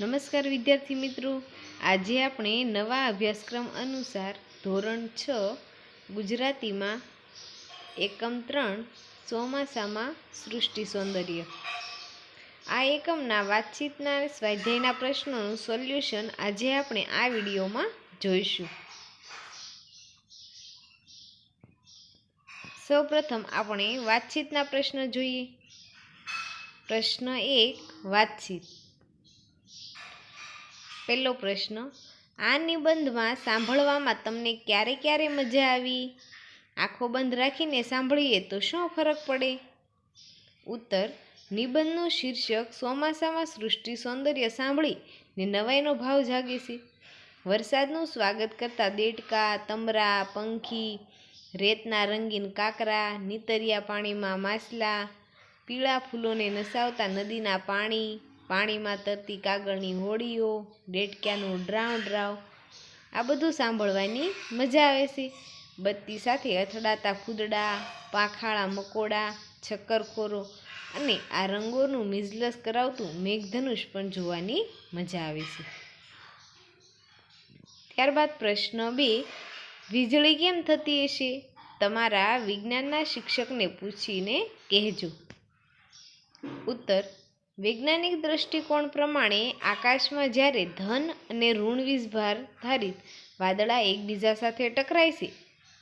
નમસ્કાર વિદ્યાર્થી મિત્રો. આજે આપણે નવા અભ્યાસક્રમ અનુસાર ધોરણ છ, ગુજરાતીમાં એકમ ત્રણ, ચોમાસામાં સૃષ્ટિ સૌંદર્ય. આ એકમના વાતચીતના સ્વાધ્યાયના પ્રશ્નોનું સોલ્યુશન આજે આપણે આ વિડીયોમાં જોઈશું. સૌપ્રથમ આપણે વાતચીતના પ્રશ્ન જોઈએ. પ્રશ્ન એક, વાતચીત. પહેલો પ્રશ્ન, આ નિબંધમાં સાંભળવામાં તમને ક્યારે ક્યારે મજા આવી? આંખો બંધ રાખીને સાંભળીએ તો શું ફરક પડે? ઉત્તર, નિબંધનું શીર્ષક ચોમાસામાં સૃષ્ટિ સૌંદર્ય સાંભળી ને નવાઈનો ભાવ જાગે છે. વરસાદનું સ્વાગત કરતા દેડકા, તમરા, પંખી, રેતના રંગીન કાકરા, નીતરિયા પાણીમાં માછલા, પીળા ફૂલોને નસાવતા નદીના પાણી પાણીમાં તરતી કાગળની હોડીઓ, ડેટક્યાનું ડ્રાવ ડ્રાવ. આ બધું સાંભળવાની મજા આવે છે. બત્તી સાથે અથડાતા ફૂદડા, પાખાળા મકોડા, છક્કરખોરો અને આ રંગોનું મિઝલસ કરાવતું મેઘધનુષ પણ જોવાની મજા આવે છે. ત્યારબાદ પ્રશ્ન બે, વીજળી કેમ થતી હશે? તમારા વિજ્ઞાનના શિક્ષકને પૂછીને કહેજો. ઉત્તર વૈજ્ઞાનિક દૃષ્ટિકોણ પ્રમાણે આકાશમાં જ્યારે ધન અને ઋણ ધારિત વાદળા એકબીજા સાથે ટકરાય છે,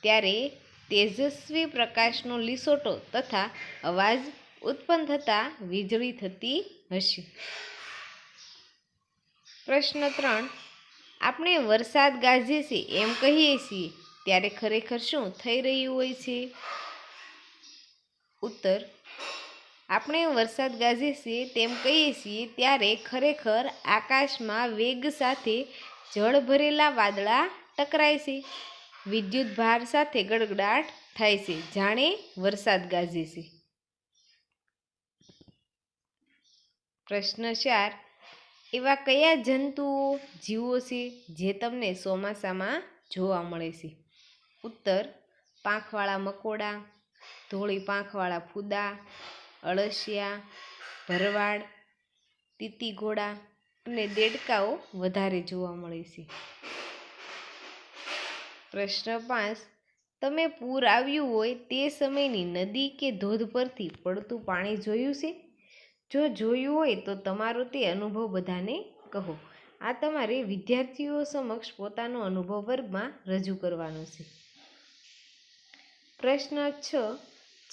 ત્યારે તેજસ્વી પ્રકાશનો લીસોટો તથા અવાજ ઉત્પન્ન થતાં વીજળી થતી હશે. પ્રશ્ન ત્રણ. આપણે વરસાદ ગાજે છે એમ કહીએ છીએ, ત્યારે ખરેખર શું થઈ રહ્યું હોય છે? ઉત્તર. આપણે વરસાદ ગાજે છે તેમ કહીએ છીએ ત્યારે ખરેખર આકાશમાં વેગ સાથે જળ ભરેલા વાદળા ટકરાય છે. વિદ્યુત ભાર સાથે ગડગડાટ થાય છે. જાણે વરસાદ ગાજે છે. પ્રશ્ન ચાર. એવા કયા જંતુઓ, જીવો છે જે તમને ચોમાસામાં જોવા મળે છે? ઉત્તર, પાંખવાળા મકોડા, ધોળી પાંખવાળા ફૂદા અળસિયા, ભરવાડ તીતી ઘોડા અને દેડકાઓ વધારે જોવા મળે છે. પ્રશ્ન પાંચ, તમે પૂર આવ્યું હોય તે સમયની નદી કે ધોધ પરથી પડતું પાણી જોયું છે? જો જોયું હોય તો તમારો તે અનુભવ બધાને કહો. આ તમારે વિદ્યાર્થીઓ સમક્ષ પોતાનો અનુભવ વર્ગમાં રજૂ કરવાનો છે. પ્રશ્ન છ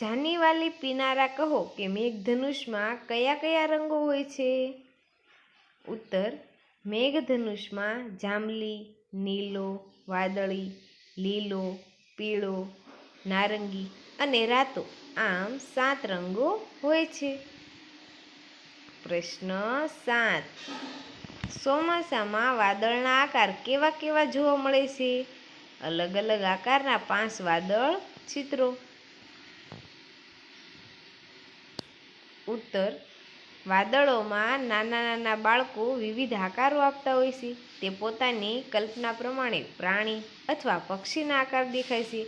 જાનીવાલી પીનારા કહો કે મેઘધનુષમાં કયા કયા રંગો હોય છે? ઉત્તર, મેઘધનુષમાં જાંબલી, નીલો, વાદળી, લીલો, પીળો, નારંગી અને રાતો આમ સાત રંગો હોય છે. પ્રશ્ન સાત. ચોમાસામાં વાદળના આકાર કેવા કેવા જોવા મળે છે? અલગ અલગ આકારના પાંચ વાદળ ચિત્રો. ઉત્તર, વાદળોમાં નાના નાના બાળકો વિવિધ આકારો આપતા હોય છે. તે પોતાની કલ્પના પ્રમાણે પ્રાણી અથવા પક્ષીના આકાર દેખાય છે.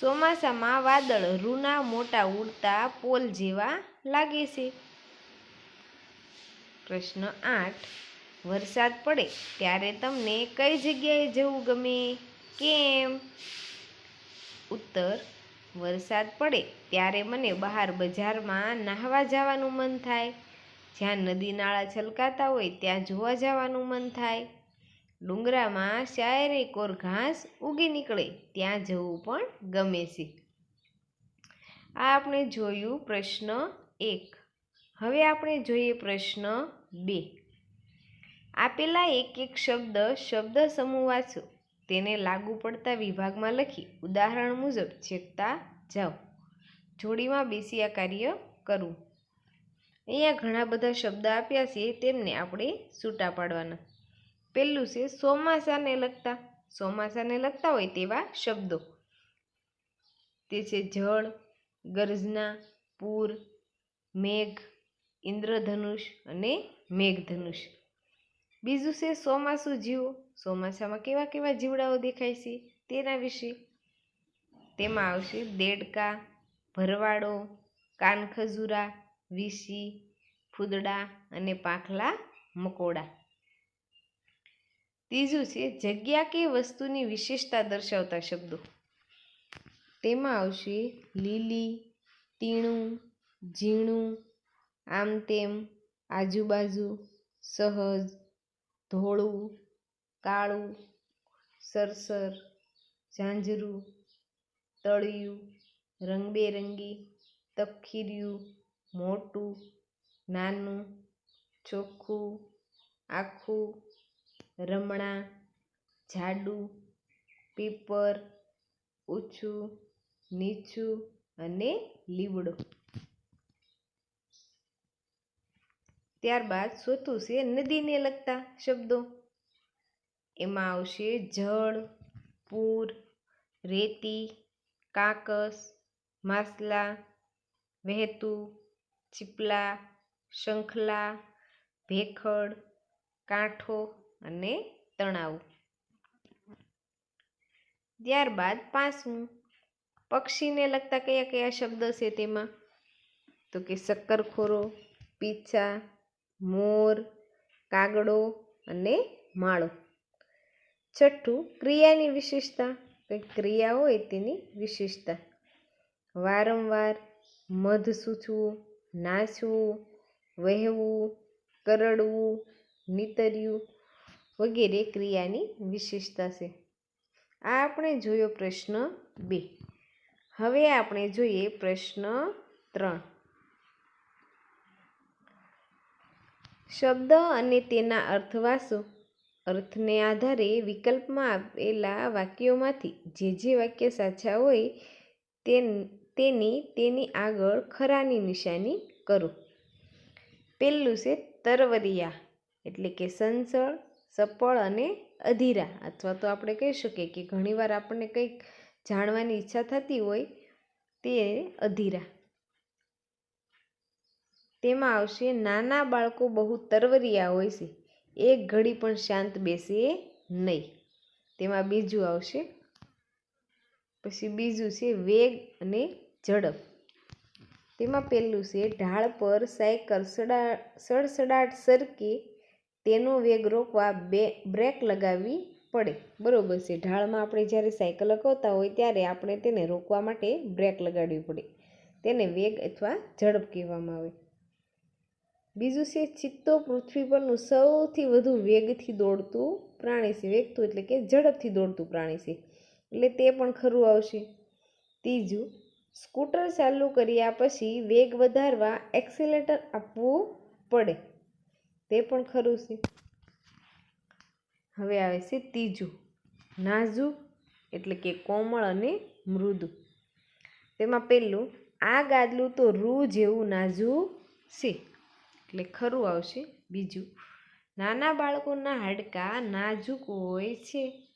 ચોમાસામાં વાદળ રૂના મોટા ઉડતા પોલ જેવા લાગે છે. પ્રશ્ન આઠ, વરસાદ પડે ત્યારે તમને કઈ જગ્યાએ જવું ગમે? કેમ? ઉત્તર વરસાદ પડે ત્યારે મને બહાર બજારમાં નાહવા જવાનું મન થાય. જ્યાં નદી નાળા છલકાતા હોય ત્યાં જોવા જવાનું મન થાય. ડુંગરામાં શાયરે કોર ઘાસ ઉગી નીકળે ત્યાં જવું પણ ગમે છે. આ આપણે જોયું પ્રશ્ન એક. હવે આપણે જોઈએ પ્રશ્ન બે. આપેલા એક એક શબ્દ શબ્દ સમૂહ વાંચો. તેને લાગુ પડતા વિભાગમાં લખી ઉદાહરણ મુજબ ચેકતા જાઓ. જોડીમાં બેસી આ કાર્ય કરવું અહીંયા ઘણા બધા શબ્દ આપ્યા છે, તેમને આપણે છૂટા પાડવાના. પહેલું છે ચોમાસાને લગતા. ચોમાસાને લગતા હોય તેવા શબ્દો. તે છે જળ, ગર્જના, પૂર, મેઘ, ઇન્દ્રધનુષ અને મેઘધનુષ. બીજું છે ચોમાસું જીવો. ચોમાસામાં કેવા કેવા જીવડાઓ દેખાય છે તેના વિશે? તેમાં આવશે દેડકા, ભરવાડો, કાનખજૂરા, વીસી, ફૂદડા અને પાંખલા મકોડા. ત્રીજું છે જગ્યા કે વસ્તુની વિશેષતા દર્શાવતા શબ્દો. તેમાં આવશે લીલી તીણું ઝીણું આમ તેમ આજુબાજુ, સહજ, ધોળું કાળું, સરસર, ઝાંઝરું, તળિયું, રંગબેરંગી તપખીરિયું મોટું, નાનું, ચોખ્ખું, આખું, રમણા, જાડું, પીપર ઊંચું નીચું અને લીવડો. ત્યારબાદ ચોથું છે નદીને લગતા શબ્દો. એમાં આવશે જળ, પૂર, રેતી, કાકસ, માસલા, વહેતું, ચીપલા, શંખલા, ભેખડ, કાંઠો અને તણાવ. ત્યારબાદ પાંચમું, પક્ષીને લગતા કયા કયા શબ્દ છે તેમાં? તો કે શક્કરખોરો, પીછા, મોર, કાગડો અને માળો. છઠ્ઠું ક્રિયાની વિશેષતા કંઈક ક્રિયા હોય તેની વિશેષતા. વારંવાર મધ સૂચવું, નાચવું, વહેવું, કરડવું, નીતર્યું વગેરે ક્રિયાની વિશેષતા છે. આ આપણે જોયો પ્રશ્ન બે. હવે આપણે જોઈએ પ્રશ્ન ત્રણ. શબ્દ અને તેના અર્થ અર્થને આધારે વિકલ્પમાં આપેલા વાક્યોમાંથી જે જે વાક્ય સાચા હોય તે તેની તેની આગળ ખરાની નિશાની કરો. પહેલું છે તરવરિયા, એટલે કે સંસળ સફળ અને અધીરા, અથવા તો આપણે કહી શકીએ કે ઘણીવાર આપણને કંઈક જાણવાની ઈચ્છા થતી હોય તે અધીરા. તેમાં આવશે, નાના બાળકો બહુ તરવરિયા હોય છે. એક ઘડી પણ શાંત બેસીએ નહીં. તેમાં બીજું આવશે. પછી બીજું છે વેગ અને ઝડપ. તેમાં પહેલું છે ઢાળ પર સાયકલ સડા, સડસડાટ સરકે તેનો વેગ રોકવા બે, બ્રેક લગાવવી પડે. બરોબર છે. ઢાળમાં આપણે જ્યારે સાયકલ લગાવતા હોય ત્યારે આપણે તેને રોકવા માટે બ્રેક લગાડવી પડે. તેને વેગ અથવા ઝડપ કહેવામાં આવે. બીજું છે, ચિત્તો પૃથ્વી પરનું સૌથી વધુ વેગથી દોડતું પ્રાણી છે. વેગતું એટલે કે ઝડપથી દોડતું પ્રાણી છે. એટલે તે પણ ખરું આવશે. ત્રીજું, સ્કૂટર ચાલુ કર્યા પછી વેગ વધારવા એક્સિલેટર આપવું પડે. તે પણ ખરું છે. હવે આવે છે ત્રીજું, નાજુક એટલે કે કોમળ અને મૃદુ. તેમાં પહેલું આ ગાદલું તો રૂ જેવું નાજુક છે. એટલે ખરું આવશે બીજું. નાના બાળકોના હાડકાં નાજુક હોય છે,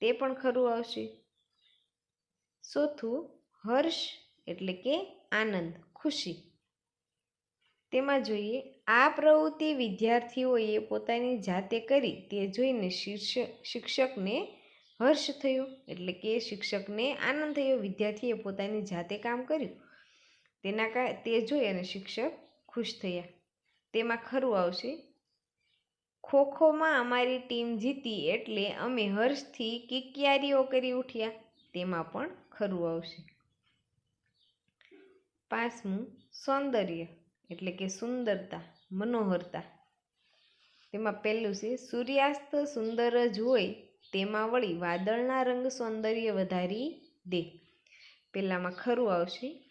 તે પણ ખરું આવશે. ચોથું, હર્ષ એટલે કે આનંદ, ખુશી. તેમાં જોઈએ, આ પ્રવૃત્તિ વિદ્યાર્થીઓએ પોતાની જાતે કરી, તે જોઈને શિક્ષક શિક્ષકને હર્ષ થયો, એટલે કે શિક્ષકને આનંદ થયો. વિદ્યાર્થીએ પોતાની જાતે કામ કર્યું. તેના તે જોઈ અને શિક્ષક ખુશ થયા. તેમાં ખરું આવશે. ખોખોમાં અમારી ટીમ જીતી એટલે અમે હર્ષથી કિકિયારીઓ કરી ઉઠ્યા. તેમાં પણ ખરું આવશે. પાંચમું સૌંદર્ય એટલે કે સુંદરતા, મનોહરતા. તેમાં પહેલું છે, સૂર્યાસ્ત સુંદર જ હોય, તેમાં વળી વાદળના રંગ સૌંદર્ય વધારી દે. પહેલામાં ખરું આવશે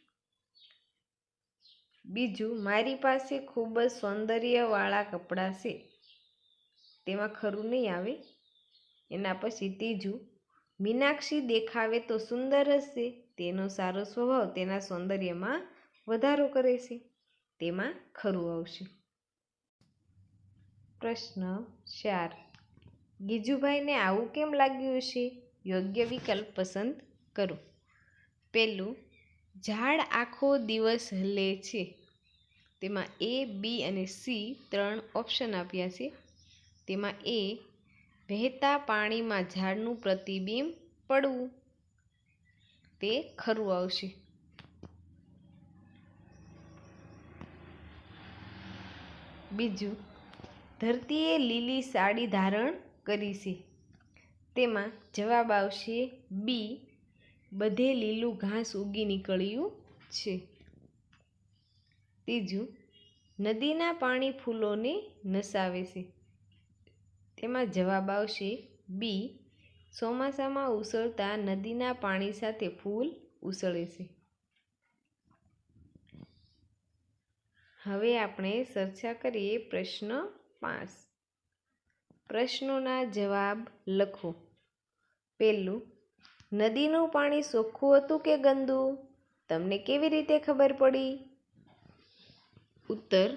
બીજું, મારી પાસે ખૂબ જ સૌંદર્યવાળા કપડાં છે. તેમાં ખરું નહીં આવે? એના પછી ત્રીજું, મીનાક્ષી દેખાવે તો સુંદર હશે તેનો સારો સ્વભાવ તેના સૌંદર્યમાં વધારો કરે છે. તેમાં ખરું આવશે. પ્રશ્ન ચાર, ગીજુભાઈને આવું કેમ લાગ્યું હશે? યોગ્ય વિકલ્પ પસંદ કરો. પહેલું ઝાડ આખો દિવસ હલે છે. તેમાં એ, બી અને સી ત્રણ ઓપ્શન આપ્યા છે. તેમાં એ, વહેતા પાણીમાં ઝાડનું પ્રતિબિંબ પડવું. તે ખરું આવશે. બીજું, ધરતીએ લીલી સાડી ધારણ કરી છે. તેમાં જવાબ આવશે બી બધે લીલું ઘાસ ઉગી નીકળ્યું છે. ત્રીજું, નદીના પાણી ફૂલોને નસાવે છે. તેમાં જવાબ આવશે બી, ચોમાસામાં ઉસળતા નદીના પાણી સાથે ફૂલ ઉસળે છે. હવે આપણે ચર્ચા કરીએ પ્રશ્ન પાંચ. પ્રશ્નોના જવાબ લખો. પહેલું નદીનું પાણી ચોખ્ખું હતું કે ગંદુ? તમને કેવી રીતે ખબર પડી? ઉત્તર,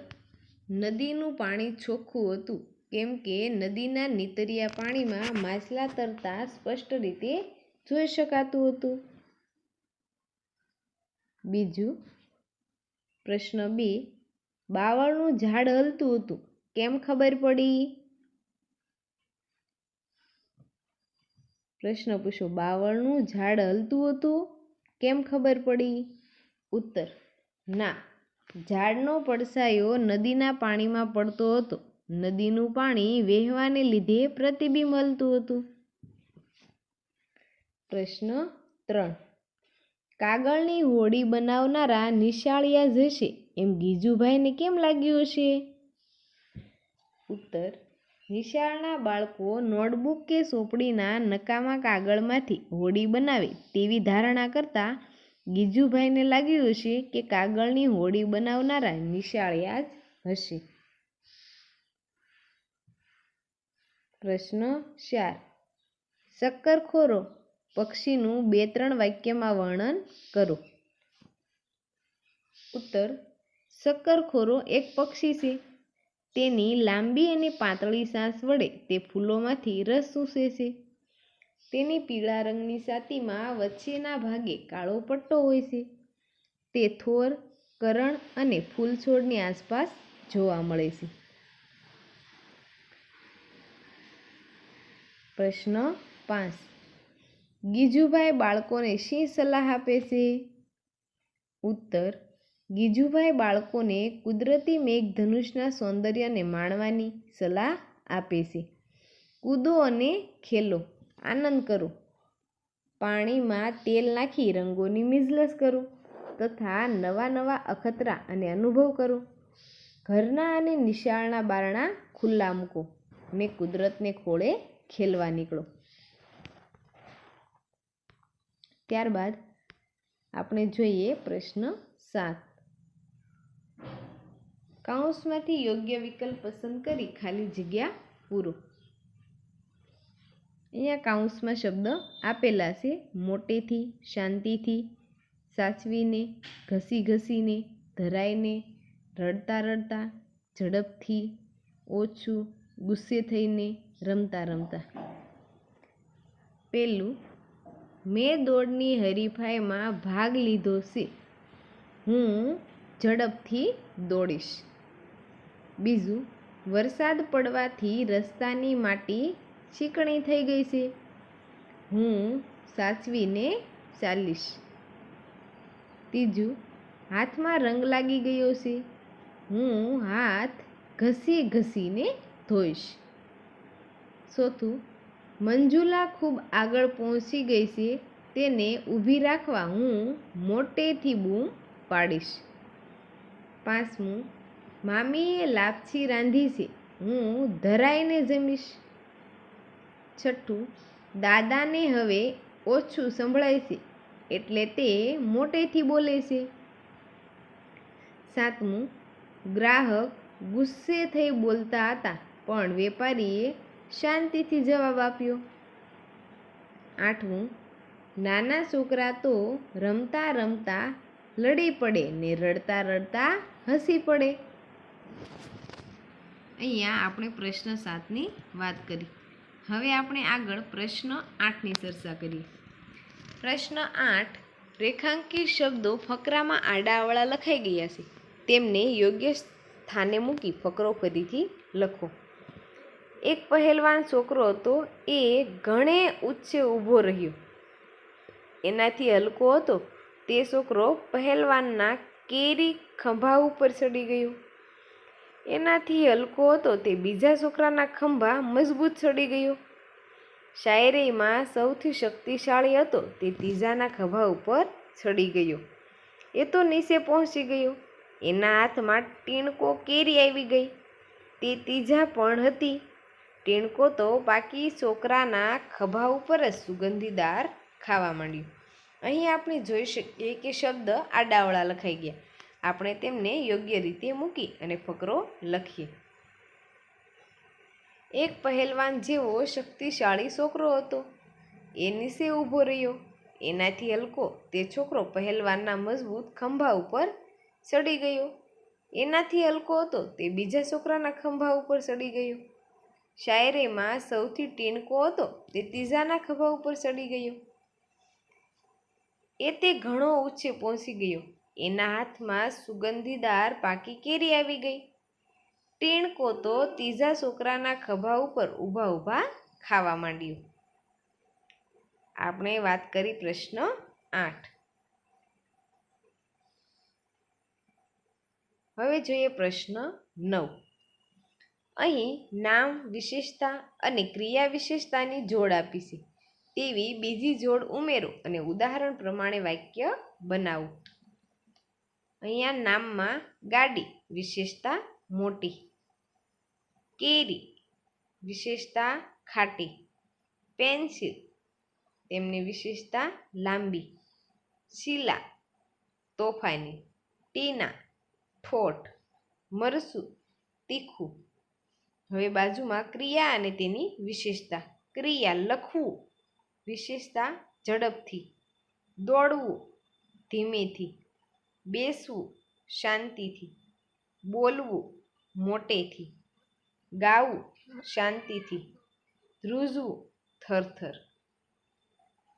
નદીનું પાણી ચોખ્ખું હતું, કેમ કે નદીના નીતરિયા પાણીમાં માછલા તરતા સ્પષ્ટ રીતે જોઈ શકાતું હતું. બીજું, પ્રશ્ન બે, બાવળનું ઝાડ હલતું હતું, કેમ ખબર પડી? પ્રશ્ન પૂછો, બાવળનું ઝાડ હલતું હતું? કેમ ખબર પડી? ઉત્તર, ના, ઝાડનો પડછાયો નદીના પાણીમાં પડતો હતો. નદીનું પાણી વહેવાને લીધે પ્રતિબિંબ હલતું હતું. પ્રશ્ન ત્રણ, કાગળની હોડી બનાવનારા નિશાળિયા જશે એમ ગીજુભાઈને કેમ લાગ્યું હશે? ઉત્તર નિશાળના બાળકો નોટબુક કે સોપડીના નકામા કાગળમાંથી હોડી બનાવે તેવી ધારણા કરતા ગીજુભાઈને લાગ્યું હશે કે કાગળની હોડી બનાવનારા નિશાળિયા જ હશે. પ્રશ્ન ચાર. શક્કરખોરો પક્ષીનું બે ત્રણ વાક્યમાં વર્ણન કરો. ઉત્તર. શક્કરખોરો એક પક્ષી છે. તેની લાંબી અને પાતળી સાંસ વડે તે ફૂલોમાંથી રસ ચૂસે છે. તેની પીળા રંગની છાતીમાં વચ્ચેના ભાગે કાળો પટ્ટો હોય છે. તે થોર, કરણ અને ફૂલ છોડની આસપાસ જોવા મળે છે. પ્રશ્ન પાંચ. ગીજુભાઈ બાળકોને શી સલાહ આપે છે? ઉત્તર ગીજુભાઈ બાળકોને કુદરતી મેઘધનુષના સૌંદર્યને માણવાની સલાહ આપે છે. કૂદો અને ખેલો, આનંદ કરો. પાણીમાં તેલ નાખી રંગોની મિઝલસ કરો તથા નવા નવા અખતરા અને અનુભવ કરો. ઘરના અને નિશાળના બારણા ખુલ્લા મૂકો. ને કુદરતને ખોળે ખેલવા નીકળો. ત્યારબાદ આપણે જોઈએ પ્રશ્ન સાત. કાઉન્સમાંથી યોગ્ય વિકલ્પ પસંદ કરી ખાલી જગ્યા પૂરો. અહીંયા કાઉન્સમાં શબ્દ આપેલા છે. મોટેથી, શાંતિથી, સાચવીને, ઘસી ઘસીને, ધરાઈને, રડતા રડતા, ઝડપથી, ઓછું, ગુસ્સે થઈને, રમતા રમતા. પહેલું મેં દોડની હરીફાઈમાં ભાગ લીધો છે. હું ઝડપથી દોડીશ. બીજું, વરસાદ પડવાથી રસ્તાની માટી ચીકણી થઈ ગઈ છે. હું સાચવીને ચાલીશ. ત્રીજું, હાથમાં રંગ લાગી ગયો છે. હું હાથ ઘસી ઘસીને ધોઈશ. ચોથું, મંજુલા ખૂબ આગળ પહોંચી ગઈ છે. તેને ઊભી રાખવા હું મોટેથી બૂમ પાડીશ. પાંચમું મામીએ લાપસી રાંધી છે. હું ધરાઈને જમીશ. છઠ્ઠું, દાદાને હવે ઓછું સંભળાય છે, એટલે તે મોટેથી બોલે છે. સાતમું, ગ્રાહક ગુસ્સે થઈ બોલતા હતા, પણ વેપારીએ શાંતિથી જવાબ આપ્યો. આઠમું, નાના છોકરા તો રમતા રમતા લડી પડે ને રડતા રડતા હસી પડે. અહીંયા આપણે પ્રશ્ન સાતની વાત કરી. હવે આપણે આગળ પ્રશ્ન આઠની ચર્ચા કરીએ. પ્રશ્ન આઠ, રેખાંકિત શબ્દો ફકરામાં આડાઅવળા લખાઈ ગયા છે. તેમને યોગ્ય સ્થાને મૂકી ફકરો ફરીથી લખો. એક પહેલવાન છોકરો હતો, એ ઘણે ઊંચે ઊભો રહ્યો. એનાથી હલકો હતો. તે છોકરો પહેલવાનના કેરી ખંભા ઉપર ચડી ગયો. એનાથી હલકો હતો તે બીજા છોકરાના ખંભા મજબૂત ચડી ગયો. શાયરીમાં સૌથી શક્તિશાળી હતો તે ત્રીજાના ખભા ઉપર ચડી ગયો. એ તો નીચે પહોંચી ગયો. એના હાથમાં ટીણકો કેરી આવી ગઈ. તે ત્રીજા પણ હતી. ટીણકો તો બાકી છોકરાના ખભા ઉપર જ સુગંધીદાર ખાવા માંડ્યું. અહીં આપણે જોઈ શકીએ કે શબ્દ આડાવળા લખાઈ ગયા. આપણે તેમને યોગ્ય રીતે મૂકી અને ફકરો લખીએ. એક પહેલવાન જેવો શક્તિશાળી છોકરો હતો. એ નીચે ઊભો રહ્યો. એનાથી હલકો તે છોકરો પહેલવાનના મજબૂત ખંભા ઉપર ચડી ગયો. એનાથી હલકો હતો તે બીજા છોકરાના ખંભા ઉપર ચડી ગયો. શાયરીમાં સૌથી ટીણકો હતો તે ત્રીજાના ખભા ઉપર ચડી ગયો. એ તે ઘણો ઊંચે પહોંચી ગયો. એના હાથમાં સુગંધીદાર પાકી કેરી આવી ગઈ. ટીણકો તો ત્રીજા છોકરાના ખભા ઉપર ઊભા ઊભા ખાવા માંડ્યું. આપણે વાત કરી પ્રશ્ન આઠ. હવે જોઈએ પ્રશ્ન નવ. અહીં નામ, વિશેષતા અને ક્રિયા વિશેષતાની જોડ આપી છે. તેવી બીજી જોડ ઉમેરો અને ઉદાહરણ પ્રમાણે વાક્ય બનાવો. અહીંયા નામમાં ગાડી, વિશેષતા મોટી. કેરી, વિશેષતા ખાટી. પેન્સિલ, તેમની વિશેષતા લાંબી. શીલા, તોફાની. ટીના, ઠોઠ. મરસું, તીખું. હવે બાજુમાં ક્રિયા અને તેની વિશેષતા. ક્રિયા લખવું, વિશેષતા ઝડપથી. દોડવું, ધીમેથી. બેસવું શાંતિથી, બોલવું મોટેથી, ગાવું શાંતિથી, ધ્રુજવું થરથર.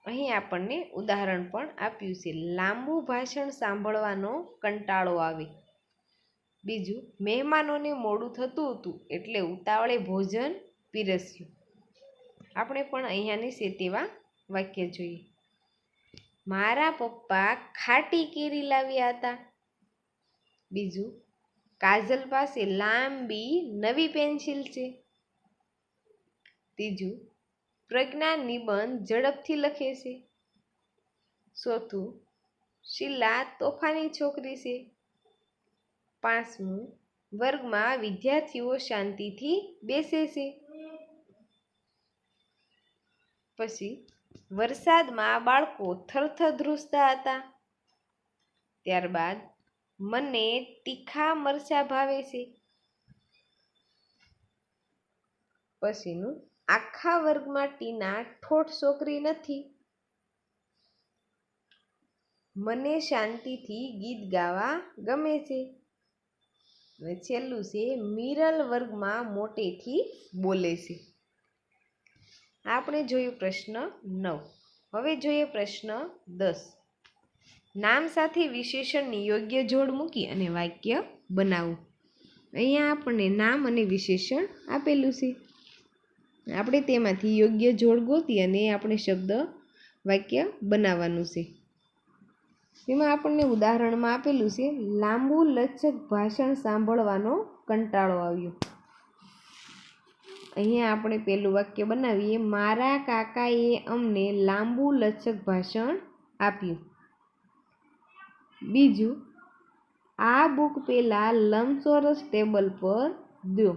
અહીં આપણને ઉદાહરણ પણ આપ્યું છે. લાંબુ ભાષણ સાંભળવાનો કંટાળો આવે. બીજું, મહેમાનોને મોડું થતું હતું એટલે ઉતાવળે ભોજન પીરસ્યું. આપણે પણ અહીંયાની છે તેવા વાક્ય જોઈએ. મારા પપ્પા ખાટી કેરી લાવ્યા હતા. બીજું, કાજલ પાસે લાંબી નવી પેન્સિલ છે. ત્રીજું, પ્રજ્ઞા નિબંધ ઝડપથી લખે છે. ચોથું, શીલા તોફાની છોકરી છે. પાંચમું, વર્ગમાં વિદ્યાર્થીઓ શાંતિથી બેસે છે. પછી વરસાદમાં બાળકો થરથર ધ્રુસતા હતા. ત્યારબાદ મને તીખા મરચા ભાવે છે. પછીનું આખા વર્ગમાં ટીના ઠોઠ છોકરી નથી. મને શાંતિથી ગીત ગાવા ગમે છે. છેલ્લું છે, મિરલ વર્ગમાં મોટેથી બોલે છે. આપણે જોયું પ્રશ્ન નવ. હવે જોઈએ પ્રશ્ન દસ. નામ સાથે વિશેષણની યોગ્ય જોડ મૂકી અને વાક્ય બનાવવું અહીંયા આપણને નામ અને વિશેષણ આપેલું છે. આપણે તેમાંથી યોગ્ય જોડ ગોતી અને આપણે શબ્દ વાક્ય બનાવવાનું છે. તેમાં આપણને ઉદાહરણમાં આપેલું છે, લાંબુ લચક ભાષણ સાંભળવાનો કંટાળો આવ્યો. અહીંયા આપણે પહેલું વાક્ય બનાવીએ, મારા કાકાએ અમને લાંબુ લચક ભાષણ આપ્યું. બીજું, આ બુક પહેલાં લંબચોરસ ટેબલ પર દો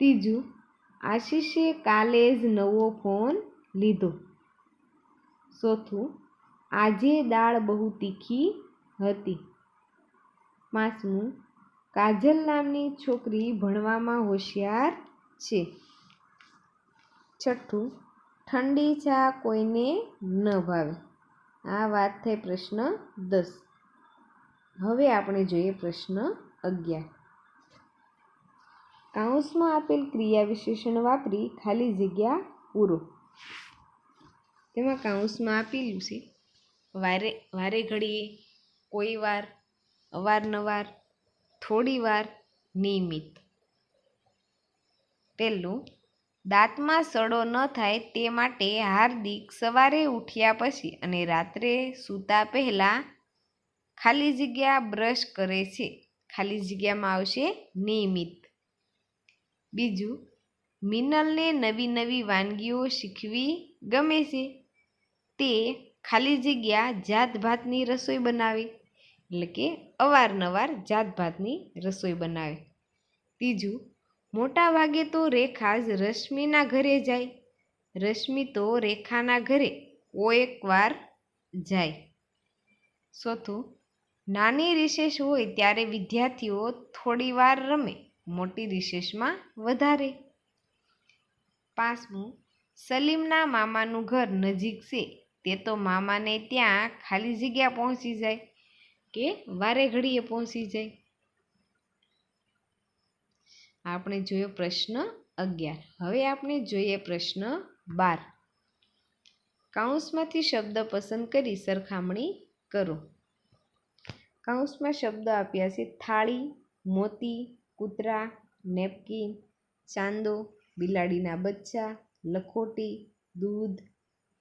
ત્રીજું, આશીષે કાલે જ નવો ફોન લીધો. ચોથું, આજે દાળ બહુ તીખી હતી. પાંચમું કાજલ નામની છોકરી ભણવામાં હોશિયાર છે. છઠ્ઠું, ઠંડી ચા કોઈને ન ભાવે. આ વાત થઈ પ્રશ્ન દસ. હવે આપણે જોઈએ પ્રશ્ન અગિયાર. કાઉન્સમાં આપેલ ક્રિયા વિશેષણ વાપરી ખાલી જગ્યા પૂરો. તેમાં કાઉન્સમાં આપેલું છે, વારે વારે ઘડીએ, કોઈ વાર, અવારનવાર થોડી વાર નિયમિત. પહેલું, દાંતમાં સડો ન થાય તે માટે હાર્દિક સવારે ઉઠ્યા પછી અને રાત્રે સૂતા પહેલાં ખાલી જગ્યા બ્રશ કરે છે. ખાલી જગ્યામાં આવશે નિયમિત. બીજું, મિનલને નવી નવી વાનગીઓ શીખવી ગમે છે. તે ખાલી જગ્યા જાત ભાતની રસોઈ બનાવે. એટલે કે અવારનવાર જાતભાતની રસોઈ બનાવે. ત્રીજું, મોટા ભાગે તો રેખા જ રશ્મિના ઘરે જાય. રશ્મિ તો રેખાના ઘરે કોઈક વાર જાય. ચોથું, નાની રિસેસ હોય ત્યારે વિદ્યાર્થીઓ થોડી વાર રમે, મોટી રિસેસમાં વધારે. પાંચમું, સલીમના મામાનું ઘર નજીક છે, તે તો મામાને ત્યાં ખાલી જગ્યા પહોંચી જાય. કે વારે ઘડીએ પહોંચી જાય. આપણે જોયો પ્રશ્ન અગિયાર. હવે આપણે જોઈએ પ્રશ્ન બાર. કાઉન્સમાંથી શબ્દ પસંદ કરી સરખામણી કરો. કાઉન્સમાં શબ્દ આપ્યા છે થાળી, મોતી, કૂતરા, નેપકિન, ચાંદો, બિલાડીના બચ્ચા, લખોટી, દૂધ,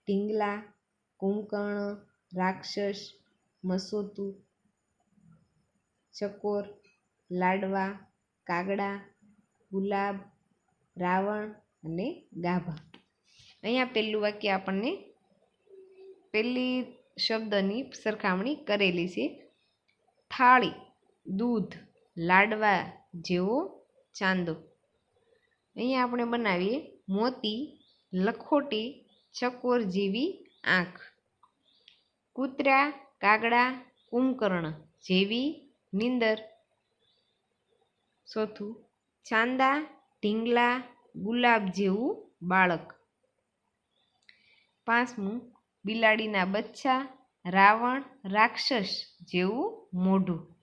ઢીંગલા, કુંકર્ણ, રાક્ષસ, મસોતું ચકોર, લાડવા, કાગડા, ગુલાબ, રાવણ અને ગાભા. અહીંયા પહેલું વાક્ય આપણને પહેલી શબ્દની સરખામણી કરેલી છે. થાળી, દૂધ, લાડવા જેવો ચાંદો. અહીંયા આપણે બનાવીએ મોતી, લખોટી, ચકોર જેવી આંખ. કૂતરા, કાગડા, કુંભકર્ણ જેવી નીંદર ચોથું ચાંદા, ઢીંગલા, ગુલાબ જેવું બાળક. પાંચમું, બિલાડીના બચ્ચા, રાવણ, રાક્ષસ જેવું મોઢું.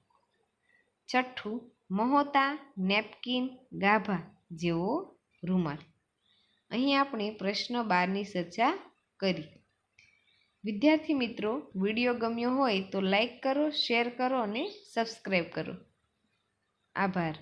છઠ્ઠું, મહોતા, નેપકિન, ગાભા જેવો રૂમાલ. અહીં આપણે પ્રશ્ન બારની ચર્ચા કરી. વિદ્યાર્થી મિત્રો વીડિયો ગમ્યો હોય તો લાઈક કરો શેર કરો અને સબસ્ક્રાઈબ કરો. આભાર.